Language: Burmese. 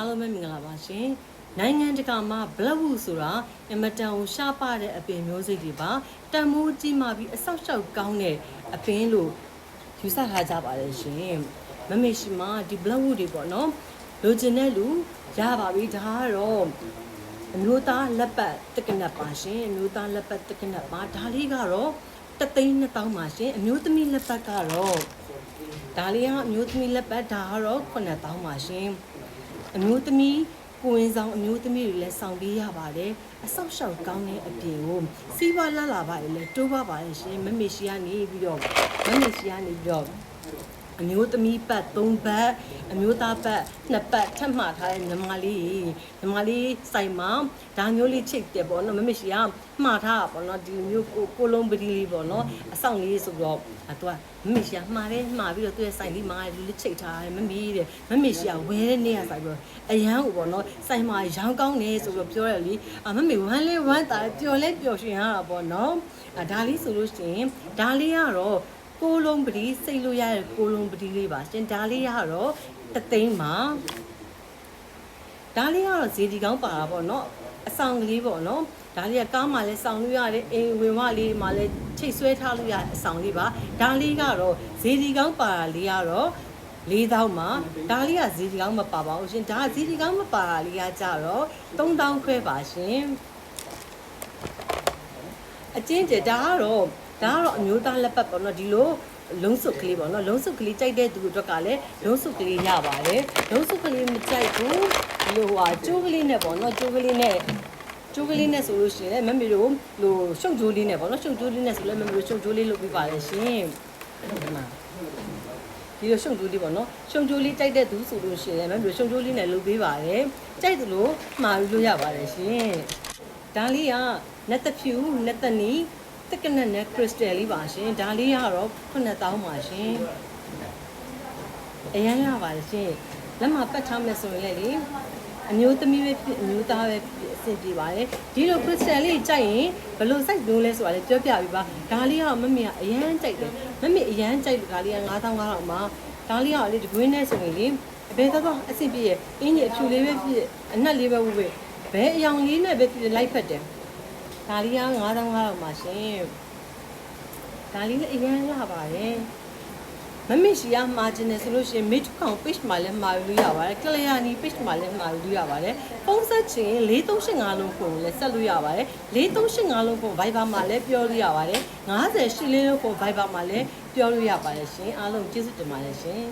အားလုံးပဲမင်္ဂလာပါရှင်နိုင်ငံတကာမှာ black wood ဆိုတာအင်မတန်ကိုရှားပတဲ့အပင်မျိုးစိတ်တွေပါတန်မိုးကြီးမှပြီးအဆောက်အအုံကောင်းတဲ့အပင်လို့ယူဆထားကြပါတယ်ရှင်မမေရှိမှာဒီ black wood တွေပေါ့နော်လိုချင်တဲ့လူရပါပြီဒါကတော့အမျိုးသားလက်ပတ်တက္ကနပ်ပါရှင်အမျိုးသားလက်ပတ်တက္ကနပ်ပါဒါလေးကတော့တသိန်း2000ပါရှင်အမျိုးသမီးလက်ပတ်ကတော့ဒါလေးကအမျိုးသမီးလက်ပတ်ဒါကတော့9000ပါရှင် အမျိုးသမီးကိုဝင်ဆောင်အမျိုးသမီးတွေလည်းဆောင်ပေးရပါတယ်အဆောက်အအုံကောင်းတဲ့အပြင်ကိုစီးပွားလာလာပါလေတိုးပါပါလေရှင်မမေရှိကနေပြီးတော့မမေရှိကနေပြီးတော့ အမျိုးသမီးပတ်၃ပတ်အမျိုးသားပတ်နှစ်ပတ်ထပ်မှားထားတဲ့ညီမလေးညီမလေးစိုက်မှာဒါမျိုးလေးချိတ်တယ်ပေါ့နော်မမေရှိကမှားထားတာပေါ့နော်ဒီမျိုးကိုကိုလုံးပတိလေးပေါ့နော်အဆောင်လေးဆိုတော့အဲသူကမမေရှိကမှားတယ်မှားပြီးတော့သူရဲ့စိုက်လေးမှာလူလေးချိတ်ထားတယ်မမေတဲ့မမေရှိကဝဲတဲ့နေရစိုက်ပြီးတော့အရန်ကိုပေါ့နော်စိုက်မှာရောင်းကောင်းနေဆိုတော့ပြောရလေအမမေဝမ်းလေးဝမ်းတာပျော်လဲပျော်ရွှင်ရတာပေါ့နော်အဲဒါလေးဆိုလို့ရှိရင်ဒါလေးကတော့ ကိုလုံးပတိစိတ်လို့ရတဲ့ကိုလုံးပတိလေးပါရှင်ဒါလေးကတော့တသိန်းပါဒါလေးကတော့ဇေဒီကောင်းပါတာပေါ့နော်အဆောင်ကလေးပေါ့နော်ဒါလေးကကားမှလည်းစောင်းလို့ရတယ်အိမ်ဝင်မလေးမှလည်းချိတ်ဆွဲထားလို့ရအဆောင်လေးပါဒါလေးကတော့ဇေဒီကောင်းပါတာလေးကတော့လေးတောင်းမှာဒါလေးကဇီဒီကောင်းမပါပါဘူးရှင်ဒါကဇီဒီကောင်းမပါတာလေးကကြတော့3000ခွဲပါရှင်အချင်းကျဒါကတော့ ဒါကတော့အမျိုးသားလက်ပတ်ပေါ့နော်ဒီလိုလုံးစုပ်ကလေးပေါ့နော်လုံးစုပ်ကလေးကြိုက်တဲ့သူအတွက်ကလည်းလုံးစုပ်ကလေးရပါတယ်လုံးစုပ်ကလေးမကြိုက်ဘူးဒီလိုဟာကျိုးကလေးနဲ့ပေါ့နော်ကျိုးကလေးနဲ့ကျိုးကလေးနဲ့ဆိုလို့ရှိရင်မမေတို့ဟိုရှုပ်ကျိုးလေးနဲ့ပေါ့နော်ရှုပ်ကျိုးလေးနဲ့ဆိုလည်းမမေတို့ရှုပ်ကျိုးလေးလုပ်ပြီးပါလေရှင်ဒီမှာဒီလိုရှုံကျိုးလေးပေါ့နော်ရှုံကျိုးလေးကြိုက်တဲ့သူဆိုလို့ရှိရင်လည်းမရှုံကျိုးလေးနဲ့လုပ်ပေးပါတယ်ကြိုက်သလိုမှာယူလို့ရပါတယ်ရှင်ဒါလေးကနက်သဖြူနက်သနီ တက်ကနက်နဲ့ခရစ်စတယ်လေးပါရှင်ဒါလေးကတော့9000ပါရှင်အရန်ရပါတယ်ရှင်လက်မှာပတ်ထားမယ်ဆိုရင်လည်းလေအမျိုးသမီးပဲဖြစ်အမျိုးသားပဲဖြစ်အဆင်ပြေပါတယ်ဒီလိုခရစ်စတယ်လေးကြိုက်ရင်ဘယ်လိုစိုက်လို့လဲဆိုတာလည်းပြောပြပေးပါဒါလေးကမမေကအရန်ကြိုက်တယ်မမေအရန်ကြိုက်လို့ဒါလေးက9500မှာဒါလေးကလေတကွင်းနဲ့ဆိုရင်လေအဘယ်တော့အဆင်ပြေရဲ့အင်းကြီးအဖြူလေးပဲဖြစ်အနက်လေးပဲဝုပဲဘယ်အယောင်လေးနဲ့ပဲဖြစ်လိုက်ဖက်တယ် ဒါလေးက9500မှာရှင်ဒါလေးလည်းအရန်လာပါတယ်မမေရှိရမှာကျင်တယ်ဆိုလို့ရှိရင် mid count page မှာလည်းမှာလို့ရပါတယ် clearly page မှာလည်းမှာလို့ရပါတယ်ပုံစံချင်း4385လုံးပုံလည်းဆက်လို့ရပါတယ်4385လုံးပုံ Viber မှာလည်းပြောလို့ရပါတယ်50ရှစ်လေးလုံးပုံ Viber မှာလည်းပြောလို့ရပါတယ်ရှင်အားလုံးကျေးဇူးတင်ပါတယ်ရှင်